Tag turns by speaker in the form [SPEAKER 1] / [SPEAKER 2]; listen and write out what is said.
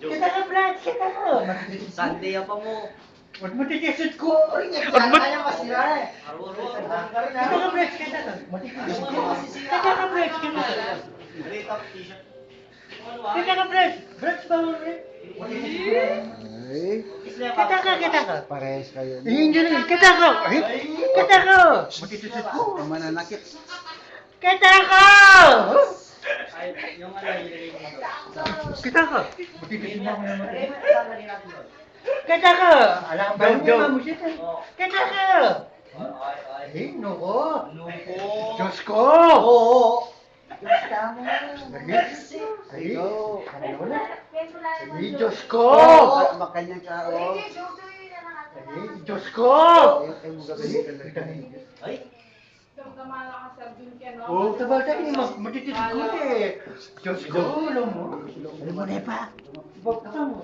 [SPEAKER 1] Kita ka, Brad! Kita ka!
[SPEAKER 2] Sunday pa mo.
[SPEAKER 1] Wag mo titisod ko! Uy, nagkakaya kaya masira eh. Kita ka, Brad! Kita ka! Kita ka, Brad! Kita ka! Kita ka, Brad! Brad! Matitisod ko!
[SPEAKER 3] Ay,
[SPEAKER 1] Kita ka, kita ka!
[SPEAKER 3] parehas kayo.
[SPEAKER 1] Hindi rin! Kita ka! Kita ka! Matitisod ko!
[SPEAKER 3] Ang mananakit.
[SPEAKER 1] Kita!
[SPEAKER 2] Ay, yung ano, mo doon.
[SPEAKER 1] Kita ka! Matitisod na ako naman. Kita ka! Alam ba yung mga musita? Kita ka!
[SPEAKER 2] Ay, ay.
[SPEAKER 1] Eh, noko!
[SPEAKER 2] Nuko.
[SPEAKER 1] Diyos ko! Oo!
[SPEAKER 3] Diyos ka mo.
[SPEAKER 1] Ay, ano na? Ay, Diyos ko!
[SPEAKER 3] Oh, makanyang ka, oh.
[SPEAKER 1] Ay, Diyos ko!
[SPEAKER 3] Ay, ay, mo gagawin ka lang.
[SPEAKER 2] Ay.
[SPEAKER 1] Oh, tabal tayo ni Mas, matitisod ko eh. Diyos ko, alam mo. Alam mo na pa. Bak, mo.